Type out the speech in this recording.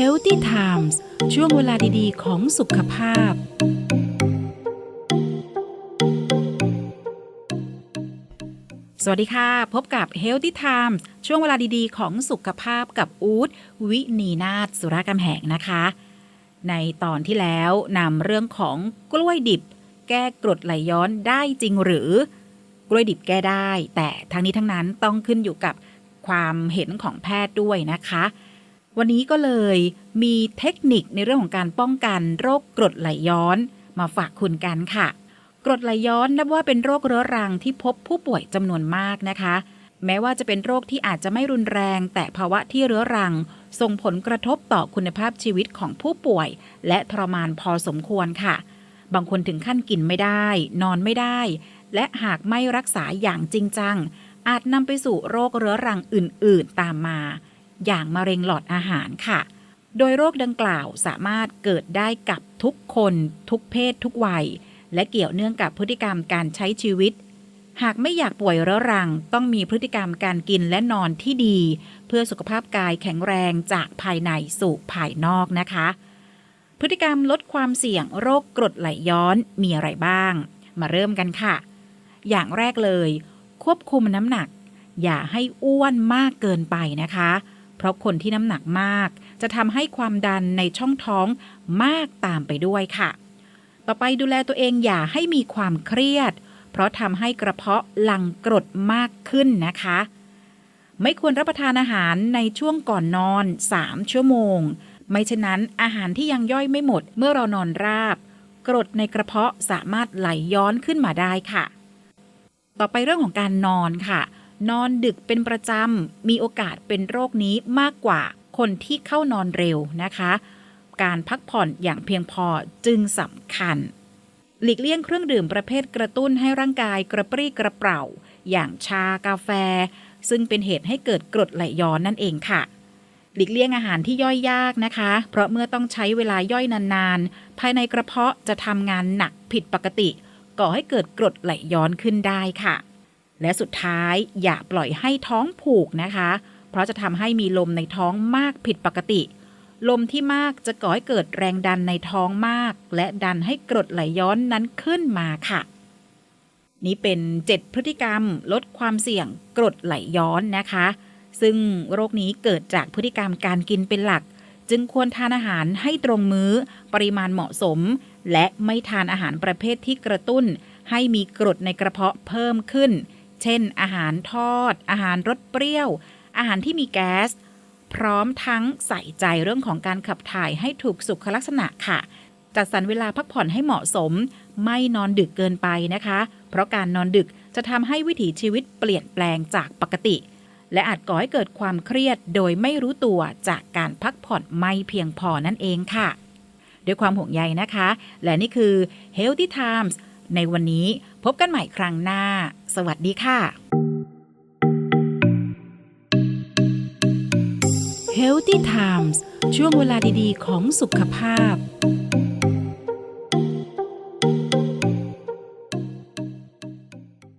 Healthy Times ช่วงเวลาดีๆ ของสุขภาพ สวัสดีค่ะ พบกับ Healthy Times ช่วงเวลาดีๆ ของสุขภาพกับอูดวินีนาถสุรากำแหงนะคะ ในตอนที่แล้วนำเรื่องของกล้วยดิบ แก้กรดไหลย้อนได้จริงหรือ กล้วยดิบแก้ได้ แต่ทั้งนี้ทั้งนั้นต้องขึ้นอยู่กับความเห็นของแพทย์ด้วยนะคะ วันนี้ก็เลยมีเทคนิคในเรื่องของการป้องกันโรคกรดไหลย้อน มาฝากคุณกันค่ะ กรดไหลย้อนนับว่าเป็นโรคเรื้อรังที่พบผู้ป่วยจำนวนมากนะคะ แม้ว่าจะเป็นโรคที่อาจจะไม่รุนแรง แต่ภาวะที่เรื้อรัง ส่งผลกระทบต่อคุณภาพชีวิตของผู้ป่วย และทรมานพอสมควรค่ะ บางคนถึงขั้นกินไม่ได้ นอนไม่ได้ และหากไม่รักษาอย่างจริงจังอาจนำไปสู่โรคเรื้อรังอื่น ๆ ตามมา อย่างมะเร็งหลอดอาหารค่ะ โดยโรคดังกล่าวสามารถเกิดได้กับทุกคน ทุกเพศ ทุกวัย และเกี่ยวเนื่องกับพฤติกรรมการใช้ชีวิต หากไม่อยากป่วยเรื้อรัง ต้องมีพฤติกรรมการกินและนอนที่ดี เพื่อสุขภาพกายแข็งแรงจากภายในสู่ภายนอกนะคะ พฤติกรรมลดความเสี่ยงโรคกรดไหลย้อนมีอะไรบ้าง มาเริ่มกันค่ะ อย่างแรกเลย ควบคุมน้ำหนักอย่าให้อ้วนมากเกินไปนะคะ เพราะคนที่น้ำหนักมาก จะทำให้ความดันในช่องท้องมากตามไปด้วยค่ะ ต่อไปดูแลตัวเองอย่าให้มีความเครียด เพราะทำให้กระเพาะหลั่งกรดมากขึ้นนะคะ ไม่ควรรับประทานอาหารในช่วงก่อนนอน 3 ชั่วโมง ไม่เช่นนั้นอาหารที่ยังย่อยไม่หมดเมื่อเรานอนราบ กรดในกระเพาะสามารถไหลย้อนขึ้นมาได้ค่ะ ต่อไปเรื่องของการนอนค่ะ นอนดึกเป็นประจำ มีโอกาสเป็นโรคนี้มากกว่าคนที่เข้านอนเร็วนะคะ การพักผ่อนอย่างเพียงพอจึงสำคัญ หลีกเลี่ยงเครื่องดื่มประเภทกระตุ้นให้ร่างกายกระปรี้กระเปร่า อย่างชากาแฟ ซึ่งเป็นเหตุให้เกิดกรดไหลย้อนนั่นเองค่ะหลีกเลี่ยงอาหารที่ย่อยยากนะคะ เพราะเมื่อต้องใช้เวลาย่อยนานๆ ภายในกระเพาะจะทำงานหนักผิดปกติ ก่อให้เกิดกรดไหลย้อนขึ้นได้ค่ะ และสุดท้ายอย่าปล่อยให้ท้องผูกนะคะ เพราะจะทำให้มีลมในท้องมากผิดปกติ ลมที่มากจะก่อให้เกิดแรงดันในท้องมาก และดันให้กรดไหลย้อนนั้นขึ้นมาค่ะ นี่เป็น 7 พฤติกรรมลดความเสี่ยงกรดไหลย้อนนะคะ ซึ่งโรคนี้เกิดจากพฤติกรรมการกินเป็นหลัก จึงควรทานอาหารให้ตรงมื้อ ปริมาณเหมาะสม และไม่ทานอาหารประเภทที่กระตุ้นให้มีกรดในกระเพาะเพิ่มขึ้น เช่น อาหารทอด อาหารรสเปรี้ยว อาหารที่มีแก๊ส พร้อมทั้งใส่ใจเรื่องของการขับถ่ายให้ถูกสุขลักษณะค่ะ จัดสรรเวลาพักผ่อนให้เหมาะสม ไม่นอนดึกเกินไปนะคะ เพราะการนอนดึกจะทำให้วิถีชีวิตเปลี่ยนแปลงจากปกติ และอาจก่อให้เกิดความเครียดโดยไม่รู้ตัวจากการพักผ่อนไม่เพียงพอนั่นเองค่ะ ด้วยความห่วงใยนะคะ และนี่คือ Healthy Times ในวันนี้พบกันใหม่ครั้งหน้า สวัสดีค่ะ Healthy Times ช่วงเวลาดีๆ ของสุขภาพ